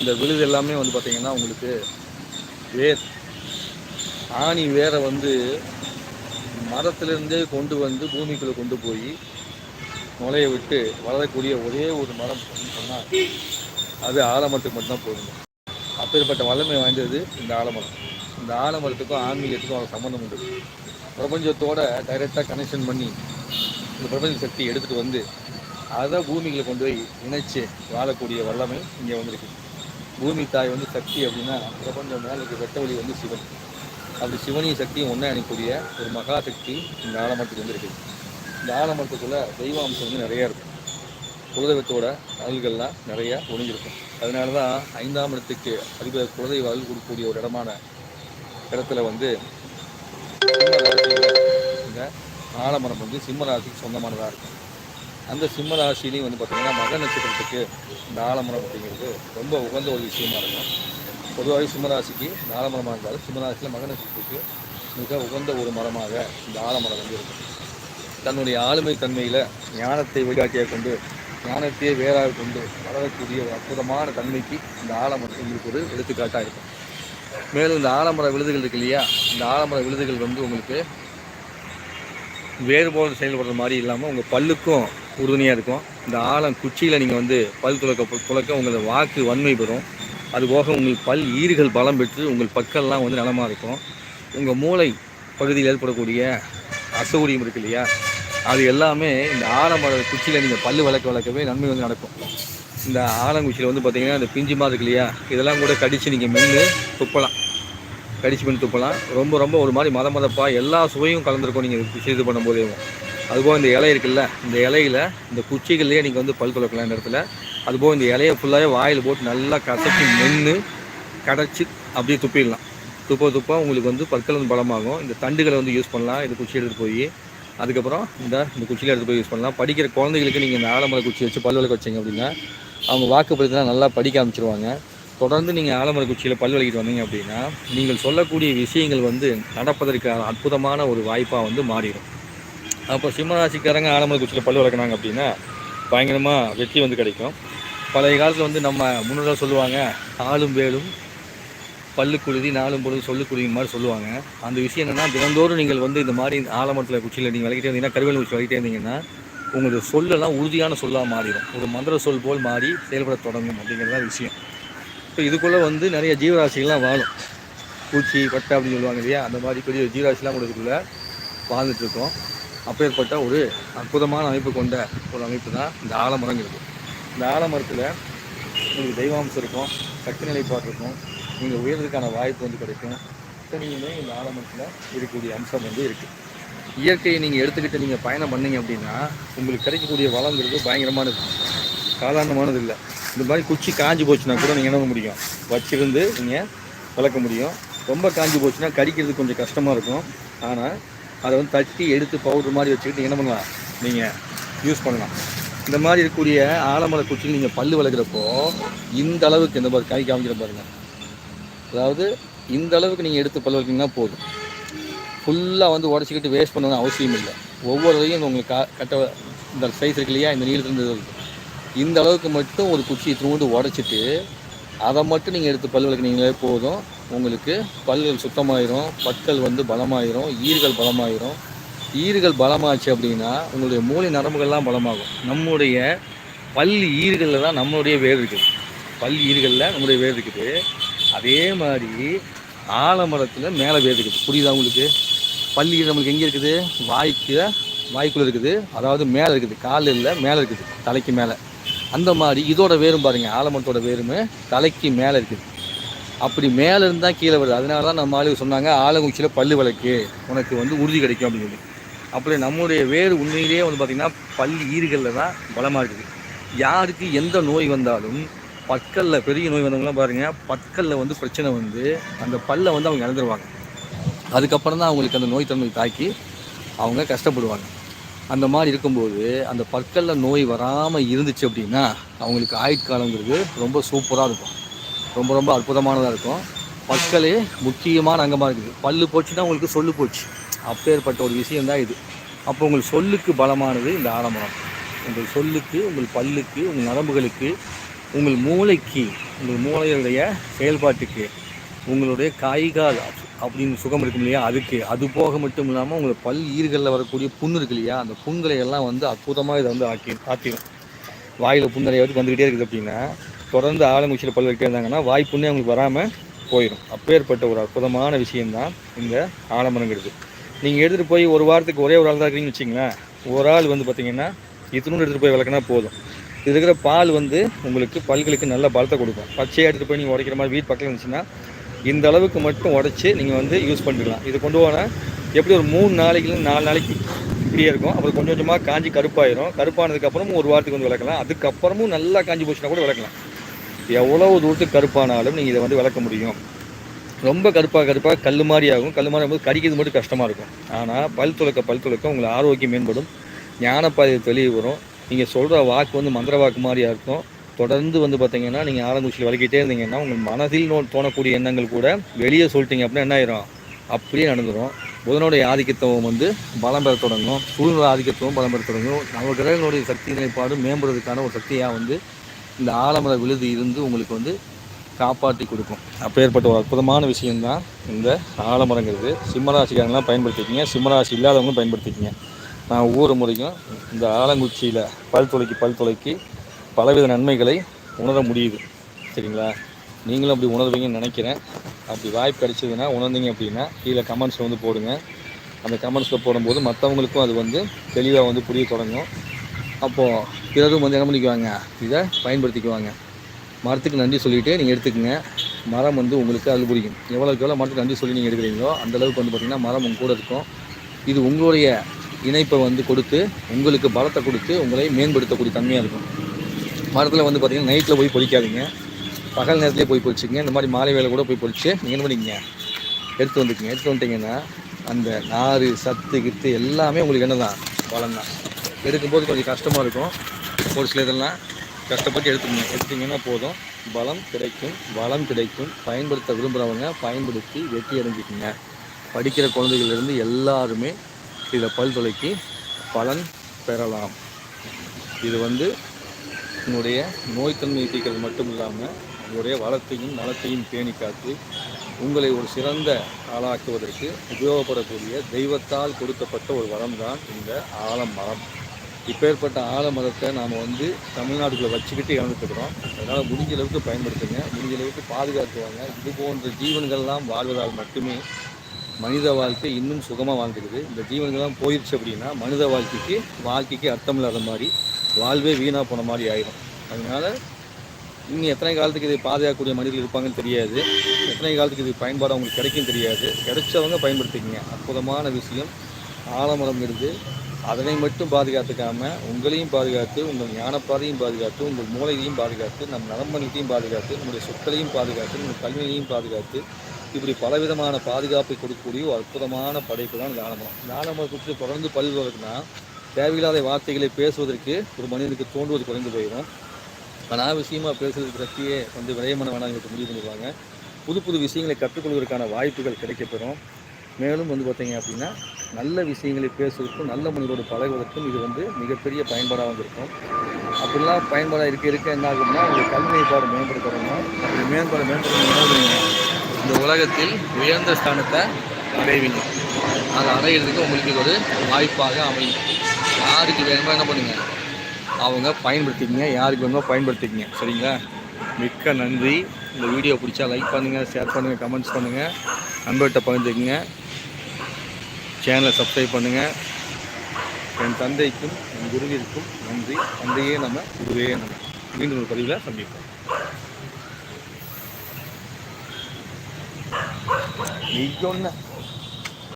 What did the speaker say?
இந்த விழுது எல்லாமே வந்து பார்த்தீங்கன்னா உங்களுக்கு வேர் ஆணி வேரை வந்து மரத்திலிருந்தே கொண்டு வந்து பூமிக்குள்ளே கொண்டு போய் நுழைய விட்டு வளரக்கூடிய ஒரே ஒரு மரம் அப்படின்னு சொன்னால் அது ஆலமரத்துக்கு மட்டும்தான் போதுங்க. அப்பேற்பட்ட வல்லமை வாய்ந்தது இந்த ஆலமரம். இந்த ஆலமரத்துக்கும் ஆன்மீகத்துக்கும் அவர் சம்மந்தம் உண்டு. பிரபஞ்சத்தோட டைரெக்டாக கனெக்ஷன் பண்ணி இந்த பிரபஞ்ச சக்தி எடுத்துகிட்டு வந்து அதை பூமிகளை கொண்டு போய் இணைச்சு வாழக்கூடிய வல்லமை இங்கே வந்திருக்கு. பூமி தாய் வந்து சக்தி அப்படின்னா பிரபஞ்சம் மேலே வெட்ட வழி வந்து சிவன். அப்படி சிவனையும் சக்தியும் ஒன்றா அணிக்கூடிய ஒரு மகா சக்தி இந்த ஆலமரத்துக்கு வந்திருக்கு இந்த ஆலமரத்துக்குள்ள தெய்வாம்சம் வந்து நிறையா இருக்கும். குலதெய்வத்தோட அருள்கள்லாம் நிறைய ஒளிஞ்சிருக்கும். அதனால தான் ஐந்தாம் இடத்துக்கு அதிபர் குலதெய்வ அருள் கொடுக்கக்கூடிய ஒரு இடமான இடத்துல வந்து இந்த ஆலமரம் வந்து சிம்மராசிக்கு சொந்தமானதாக இருக்கும். அந்த சிம்ம ராசிலையும் வந்து பார்த்திங்கன்னா மக நட்சத்திரத்துக்கு இந்த ஆலமரம் அப்படிங்கிறது ரொம்ப உகந்த ஒரு விஷயமா இருக்கும். பொதுவாகவே சிம்மராசிக்கு இந்த ஆலமரமாக இருந்தாலும் சிம்மராசியில் மக நட்சத்திரத்துக்கு மிக உகந்த ஒரு மரமாக இந்த ஆலமரம் வந்து இருக்கும். தன்னுடைய ஆளுமை தன்மையில் ஞானத்தை வழிகாட்டியாக கொண்டு ஞானத்தையே வேறாக கொண்டு வளரக்கூடிய ஒரு அற்புதமான தன்மைக்கு இந்த ஆலமரம் உங்களுக்கு ஒரு எடுத்துக்காட்டாக இருக்கும். மேலும் இந்த ஆலமர விழுதுகள் இருக்கு இல்லையா? இந்த ஆலமர விழுதுகள் வந்து உங்களுக்கு வேறுபாடு செயல்படுற மாதிரி இல்லாமல் உங்கள் பல்லுக்கும் உறுதுணையாக இருக்கும். இந்த ஆழம் குச்சியில் நீங்கள் வந்து பல் துளக்க துளக்க உங்களது வாக்கு வன்மை பெறும். அதுபோக உங்கள் பல் ஈறுகள் பலம் பெற்று உங்கள் பக்கெல்லாம் வந்து நலமாக இருக்கும். உங்கள் மூளை பகுதியில் ஏற்படக்கூடிய அசௌகரியம் இருக்கு இல்லையா? அது எல்லாமே இந்த ஆலமர குச்சியில் நீங்கள் பல் வளர்க்க வளர்க்கவே நன்மை வந்து நடக்கும். இந்த ஆலங்குச்சியில் வந்து பார்த்தீங்கன்னா இந்த பிஞ்சு மாதிரி இருக்கு இல்லையா? இதெல்லாம் கூட கடித்து நீங்கள் மென்று துப்பலாம். கடிச்சு மென்று துப்பலாம். ரொம்ப ரொம்ப ஒரு மாதிரி மத மதப்பாக எல்லா சுவையும் கலந்துருக்கும் நீங்கள் இது பண்ணும்போதே அதுபோக இந்த இலை இருக்குல்ல இந்த இலையில இந்த குச்சிகள்லேயே நீங்கள் வந்து பல் துளக்கலாம் இந்த இடத்துல. அதுபோக இந்த இலையை ஃபுல்லாகவே வாயில் போட்டு நல்லா கசக்கி மென்று கடைச்சி அப்படியே துப்பிடலாம். துப்ப துப்ப உங்களுக்கு வந்து பற்கள் வந்து பலமாகும். இந்த தண்டுகளை வந்து யூஸ் பண்ணலாம். இது குச்சி எடுத்துகிட்டு போய் அதுக்கப்புறம் இந்த இந்த குச்சியில் எடுத்து போய் யூஸ் பண்ணலாம். படிக்கிற குழந்தைகளுக்கு நீங்கள் இந்த ஆலமர குச்சி வச்சு பல் விளக்க வச்சிங்க அப்படின்னா அவங்க வாக்குப்பதிலாம் நல்லா படிக்க ஆரம்பிச்சிருவாங்க. தொடர்ந்து நீங்கள் ஆலமர குச்சியில் பல் விளக்கிட்டு வந்தீங்க அப்படின்னா நீங்கள் சொல்லக்கூடிய விஷயங்கள் வந்து நடப்பதற்கான அற்புதமான ஒரு வாய்ப்பாக வந்து மாறிடும். அப்போ சிம்மராசிக்காரங்க ஆலமர குச்சியில் பல் வளர்க்குனாங்க அப்படின்னா பயங்கரமாக வெற்றி வந்து கிடைக்கும். பழைய காலத்தில் வந்து நம்ம முன்னோர்கள் சொல்லுவாங்க ஆளும் வேலும் பல்லு குருதி நாளும் பொழுது சொல்லு குருதி மாதிரி சொல்லுவாங்க. அந்த விஷயம் என்னென்னா தினந்தோறும் நீங்கள் வந்து இந்த மாதிரி ஆலமரத்தில் குச்சியில் நீங்கள் விளக்கிட்டே இருந்தீங்கன்னா கருவேல் குச்சி விளக்கிட்டே இருந்தீங்கன்னா உங்களோட சொல்லெல்லாம் உறுதியான சொல்லாக மாறிடும். ஒரு மந்திர சொல் போல் மாறி செயல்பட தொடங்கும் அப்படிங்கிறது தான் விஷயம். இப்போ இதுக்குள்ளே வந்து நிறைய ஜீவராசிகள்லாம் வாழும். பூச்சி பட்டை அப்படின்னு சொல்லுவாங்க இல்லையா? அந்த மாதிரி பெரிய ஜீவராசிலாம் கூட இதுக்குள்ளே வாழ்ந்துட்டுருக்கோம் அப்பேற்பட்ட ஒரு அற்புதமான அமைப்பு கொண்ட ஒரு அமைப்பு தான் இந்த ஆலமரம் இந்த ஆலமரத்தில் உங்களுக்கு தெய்வாம்சம் இருக்கும் சக்தி நிலைப்பாடு இருக்கும் நீங்கள் உயர்றதுக்கான வாய்ப்பு வந்து கிடைக்கும். இத்தனையுமே இந்த ஆலமரத்தில் இருக்கக்கூடிய அம்சம் வந்து இருக்குது இயற்கையை நீங்கள் எடுத்துக்கிட்டு நீங்கள் பயணம் பண்ணீங்க அப்படின்னா உங்களுக்கு கிடைக்கக்கூடிய வளங்கிறது பயங்கரமானது. சாதாரணமானது இல்லை. இந்த மாதிரி குச்சி காஞ்சி போச்சுன்னா கூட நீங்கள் என்ன பண்ண முடியும்? வச்சிருந்து நீங்கள் வளர்க்க முடியும். ரொம்ப காஞ்சி போச்சுன்னா கடிக்கிறது கொஞ்சம் கஷ்டமாக இருக்கும். ஆனால் அதை வந்து தட்டி எடுத்து பவுடர் மாதிரி வச்சுக்கிட்டு என்ன பண்ணலாம்? நீங்கள் யூஸ் பண்ணலாம். இந்த மாதிரி இருக்கக்கூடிய ஆலமர குச்சியில் நீங்கள் பல்லு வளர்க்குறப்போ இந்த அளவுக்கு இந்த மாதிரி காய் காமிக்கிற பாருங்கள் அதாவது இந்த அளவுக்கு நீங்கள் எடுத்து பல்லு வளர்க்கிங்கன்னா போதும். ஃபுல்லாக வந்து உடச்சிக்கிட்டு வேஸ்ட் பண்ணணும் அவசியம் இல்லை. ஒவ்வொருதையும் உங்களுக்கு கட்ட இந்த சைஸ் இருக்கு இல்லையா இந்த நீளத்துலேருந்து இது இருக்குது இந்த அளவுக்கு மட்டும் ஒரு குச்சியை திரும்ப உடச்சிட்டு அதை மட்டும் நீங்கள் எடுத்து பல் விளக்குனீங்களே போதும். உங்களுக்கு பல்கள் சுத்தமாயிரும் பற்கள் வந்து பலமாயிரும் ஈறுகள் பலமாயிரும். ஈறுகள் பலமாச்சு அப்படின்னா உங்களுடைய மூளை நரம்புகள்லாம் பலமாகும். நம்முடைய பல் ஈறுகளில் தான் நம்மளுடைய வேர் இருக்குது. பல் ஈறுகளில் நம்முடைய வேர் இருக்குது. அதே மாதிரி ஆலமரத்தில் மேலே வேர் இருக்குது. புரியுதா உங்களுக்கு? பல் ஈர் நம்மளுக்கு எங்கே இருக்குது? வாய்க்கு வாய்க்குள்ளே இருக்குது. அதாவது மேலே இருக்குது. காலில் இல்லை மேலே இருக்குது. தலைக்கு மேலே. அந்த மாதிரி இதோட வேரும் பாருங்கள் ஆலமரத்தோட வேருமே தலைக்கு மேலே இருக்குது. அப்படி மேலே இருந்தால் கீழே வருது. அதனால தான் நம்ம ஆளுங்க சொன்னாங்க ஆலங்குச்சியில் பல்லு விளக்கு உனக்கு வந்து உறுதி கிடைக்கும் அப்படின்னு சொல்லி. அப்படி நம்முடைய வேறு உண்மையிலேயே வந்து பார்த்திங்கன்னா பல் ஈறுகளில் தான் பலமாக இருக்குது. யாருக்கு எந்த நோய் வந்தாலும் பற்களில் பெரிய நோய் வந்தவங்களாம் பாருங்கள் பற்களில் வந்து பிரச்சனை வந்து அந்த பல்லை வந்து அவங்க இழந்துருவாங்க. அதுக்கப்புறம் தான் அவங்களுக்கு அந்த நோய் தன்மை தாக்கி அவங்க கஷ்டப்படுவாங்க. அந்த மாதிரி இருக்கும்போது அந்த பற்களில் நோய் வராமல் இருந்துச்சு அப்படின்னா அவங்களுக்கு ஆயுட்காலங்கிறது ரொம்ப சூப்பராக இருக்கும். ரொம்ப ரொம்ப அற்புதமானதாக இருக்கும். பற்களே முக்கியமான அங்கமாக இருக்குது. பல்லு போச்சுன்னா உங்களுக்கு சொல்லு போச்சு. அப்பேற்பட்ட ஒரு விஷயந்தான் இது. அப்போ உங்கள் சொல்லுக்கு பலமானது இந்த ஆலமரம். உங்கள் சொல்லுக்கு உங்கள் பல்லுக்கு உங்கள் நரம்புகளுக்கு உங்கள் மூளைக்கு உங்கள் மூளையுடைய செயல்பாட்டுக்கு உங்களுடைய காய்கால் அப்படின்னு சுகம் இருக்கும் இல்லையா? அதுக்கு. அது போக மட்டும் இல்லாமல் உங்களை பல் ஈர்களில் வரக்கூடிய புண்ணு இருக்கு இல்லையா? அந்த புண்களை எல்லாம் வந்து அற்புதமாக இதை வந்து ஆக்கி ஆக்கிடும் வாயில் புண்ணறையாவது வந்துக்கிட்டே இருக்குது அப்படின்னா தொடர்ந்து ஆலங்குச்சியில் பல்வேறு இருந்தாங்கன்னா வாய்ப்புன்னே அவங்களுக்கு வராமல் போயிடும் அப்பேற்பட்ட ஒரு அற்புதமான விஷயம்தான் இந்த ஆலமரங்கிறது. நீங்கள் எடுத்துகிட்டு போய் ஒரு வாரத்துக்கு ஒரே ஒரு ஆள் தான் இருக்கிறீங்கன்னு வச்சிங்களேன் ஒரு ஆள் வந்து பார்த்தீங்கன்னா இத்தனோடு எடுத்துகிட்டு போய் விளக்குனா போதும். இது இருக்கிற பால் வந்து உங்களுக்கு பல்களுக்கு நல்ல பலத்தை கொடுக்கும். பச்சையாக எடுத்துகிட்டு போய் நீங்கள் உடைக்கிற மாதிரி வீட்டு பக்கத்தில் இருந்துச்சுன்னா இந்த அளவுக்கு மட்டும் உடச்சி நீங்கள் வந்து யூஸ் பண்ணிக்கலாம். இது கொண்டு போனால் எப்படி ஒரு மூணு நாளைக்கு நாலு நாளைக்கு இப்படியே இருக்கும். அப்புறம் கொஞ்சம் கொஞ்சமாக காஞ்சி கருப்பாயிரும். கருப்பானதுக்கப்புறமும் ஒரு வாரத்துக்கு வந்து விளக்கலாம். அதுக்கப்புறமும் நல்லா காஞ்சி போச்சுன்னா கூட விளக்கலாம். எவ்வளவு தூரத்துக்கு கருப்பானாலும் நீங்கள் இதை வந்து விளக்க முடியும். ரொம்ப கருப்பாக கருப்பாக கல் மாதிரி ஆகும். கல் மாதிரி ஆகும்போது கடிக்கிறது மட்டும் கஷ்டமாக இருக்கும். ஆனால் பல் துளக்க பல் துளக்க உங்களை ஆரோக்கியம் மேம்படும். ஞானப்பாதை தெளிவு வரும். நீங்கள் சொல்கிற வாக்கு வந்து மந்திர வாக்கு மாதிரியாக இருக்கும் தொடர்ந்து வந்து பார்த்தீங்கன்னா நீங்கள் ஆரங்குச்சியில் விளக்கிட்டே இருந்தீங்கன்னா உங்கள் மனதில் நோ தோணக்கூடிய எண்ணங்கள் கூட வெளியே சொல்லிட்டீங்க அப்படின்னா என்ன ஆயிரும்? அப்படியே நடந்துடும் புதனுடைய ஆதிக்கத்துவம் வந்து பலம் பெற தொடங்கும். சூழ்நிலை ஆதிக்கத்துவம் பலம் பெற தொடங்கும். நம்ம கிரகங்களுடைய சக்தி நிலைப்பாடு மேம்படுறதுக்கான ஒரு சக்தியாக வந்து இந்த ஆலமர விழுது இருந்து உங்களுக்கு வந்து காப்பாற்றி கொடுக்கும். அப்பேற்பட்ட ஒரு அற்புதமான விஷயம்தான் இந்த ஆலமரங்கிறது. சிம்மராசிக்காரங்களாம் பயன்படுத்திக்கிங்க. சிம்மராசி இல்லாதவங்களும் பயன்படுத்திக்கிங்க. நான் ஒவ்வொரு முறையும் இந்த ஆலங்குச்சியில் பல் துளைக்கி பல் துளைக்கி பலவித நன்மைகளை உணர முடியுது. சரிங்களா? நீங்களும் அப்படி உணர்வீங்கன்னு நினைக்கிறேன். அப்படி வாய்ப்பு கிடைச்சதுன்னா உணர்ந்தீங்க அப்படின்னா கீழே கமெண்ட்ஸில் வந்து போடுங்க. அந்த கமெண்ட்ஸில் போடும்போது மற்றவங்களுக்கும் அது வந்து தெளிவாக வந்து புரிய தொடங்கும். அப்போது பிறரும் வந்து என்ன பண்ணிக்குவாங்க? இதை பயன்படுத்திக்குவாங்க. மரத்துக்கு நன்றி சொல்லிவிட்டு நீங்கள் எடுத்துக்கங்க. மரம் வந்து உங்களுக்கு அது புரியும். எவ்வளோக்கு எவ்வளோ மரத்துக்கு நன்றி சொல்லி நீங்கள் எடுக்கிறீங்களோ அந்தளவுக்கு வந்து பார்த்திங்கன்னா மரம் உங்கள் கூட இருக்கும். இது உங்களுடைய இணைப்பை வந்து கொடுத்து உங்களுக்கு பலத்தை கொடுத்து உங்களை மேம்படுத்தக்கூடிய தன்மையாக இருக்கும். மரத்தில் வந்து பார்த்திங்கன்னா நைட்டில் போய் பொறிக்காதீங்க பகல் நேரத்துலேயே போய் பொறிச்சிங்க இந்த மாதிரி மாலை வேலை கூட போய் பொறிச்சு நீங்கள் என்ன பண்ணிக்கங்க? எடுத்து வந்துக்குங்க. எடுத்து வந்துட்டிங்கன்னா அந்த நார் சத்து கித்து எல்லாமே உங்களுக்கு என்ன தான் பலம் தான் எடுக்கும்போது கொஞ்சம் கஷ்டமாக இருக்கும். ஒரு சில இதெல்லாம் கஷ்டப்பட்டு எடுத்துக்கணும். எடுத்தீங்கன்னா போதும். பலம் கிடைக்கும். வளம் கிடைக்கும். பயன்படுத்த விரும்புகிறவங்க பயன்படுத்தி வெற்றி அடைஞ்சிக்கங்க. படிக்கிற குழந்தைகளிலிருந்து எல்லாருமே இதை பல் பலன் பெறலாம். இது வந்து உங்களுடைய நோய்த்தன்மை தீக்கிறது மட்டும் இல்லாமல் உங்களுடைய வளத்தையும் நலத்தையும் பேணி காத்து உங்களை ஒரு சிறந்த ஆளாக்குவதற்கு உபயோகப்படக்கூடிய தெய்வத்தால் கொடுக்கப்பட்ட ஒரு வரம் தான் இந்த மரம் இப்பேற்பட்ட ஆலமரத்தை நாம் வந்து தமிழ்நாட்டுக்குள்ளே வச்சுக்கிட்டு இறந்துட்டுருக்குறோம் அதனால் முடிஞ்ச அளவுக்கு பயன்படுத்துங்க. முடிஞ்ச அளவுக்கு பாதுகாத்துவாங்க இது போன்ற ஜீவன்கள்லாம் வாழ்வதால் மட்டுமே மனித வாழ்க்கை இன்னும் சுகமாக வாழ்ந்துக்குது. இந்த ஜீவன்கள்லாம் போயிடுச்சு அப்படின்னா மனித வாழ்க்கைக்கு வாழ்க்கைக்கு அர்த்தம் இல்லாத மாதிரி வாழ்வே வீணாக போன மாதிரி ஆயிடும் அதனால் இன்னும் எத்தனை காலத்துக்கு இதை பாதுகாக்கக்கூடிய மனிதர்கள் இருப்பாங்கன்னு தெரியாது. எத்தனை காலத்துக்கு இது பயன்பாடு அவங்களுக்கு கிடைக்கும் தெரியாது. கிடைச்சவங்க பயன்படுத்திக்கங்க. அற்புதமான விஷயம். ஆலமரம் இருந்து அதனை மட்டும் பாதுகாத்துக்காம உங்களையும் பாதுகாத்து உங்கள் ஞானப்பாதையும் பாதுகாத்து உங்கள் மூளையையும் பாதுகாத்து நம் நலம்பணியத்தையும் பாதுகாத்து நம்முடைய சொற்களையும் பாதுகாத்து உங்கள் கல்வியையும் பாதுகாத்து இப்படி பலவிதமான பாதுகாப்பை கொடுக்கக்கூடிய ஒரு அற்புதமான படைப்பு தான் இந்த ஆலமரம் குறித்து தொடர்ந்து பல்வதற்குனா தேவையில்லாத வார்த்தைகளை பேசுவதற்கு ஒரு மனிதனுக்கு தோன்றுவது குறைந்து போயிடும். அனாவசியமாக பேசுறது பற்றியே வந்து விரயமான வேணாம் முடிவு பண்ணிடுவாங்க. புது புது விஷயங்களை கற்றுக்கொள்வதற்கான வாய்ப்புகள் கிடைக்கப்பெறும். மேலும் வந்து பார்த்தீங்க அப்படின்னா நல்ல விஷயங்களை பேசுவதற்கும் நல்ல மனிதரோடு பழகுவதற்கும் இது வந்து மிகப்பெரிய பயன்பாடாக வந்திருக்கும். அப்படிலாம் பயன்பாடாக இருக்க இருக்க என்ன ஆகும்னா உங்கள் கல்வியை பாடு மேம்படுத்தணும் அப்படி மேம்பாடு மேம்படுத்தணும் இந்த உலகத்தில் உயர்ந்த ஸ்தானத்தை அடைவீங்க. அதை அடையிறதுக்கு உங்களுக்கு ஒரு வாய்ப்பாக அமையும். யாருக்கு வேணுமோ என்ன பண்ணுங்க? அவங்க பயன்படுத்திக்கங்க. யாருக்கு வேணுமோ பயன்படுத்திக்கங்க. சரிங்களா? மிக்க நன்றி. இந்த வீடியோ பிடிச்சா லைக் பண்ணுங்கள் ஷேர் பண்ணுங்கள் கமெண்ட்ஸ் பண்ணுங்கள் நண்பர்கிட்ட பகிர்ந்துக்குங்க. சேனலை சப்ஸ்கிரைப் பண்ணுங்கள் என் தந்தைக்கும் என் குருவிற்கும் நன்றி. தந்தையே நம்ம குருவே நம்ம. மீண்டும் ஒரு பதிவில் சந்திப்போம். நீ சொன்ன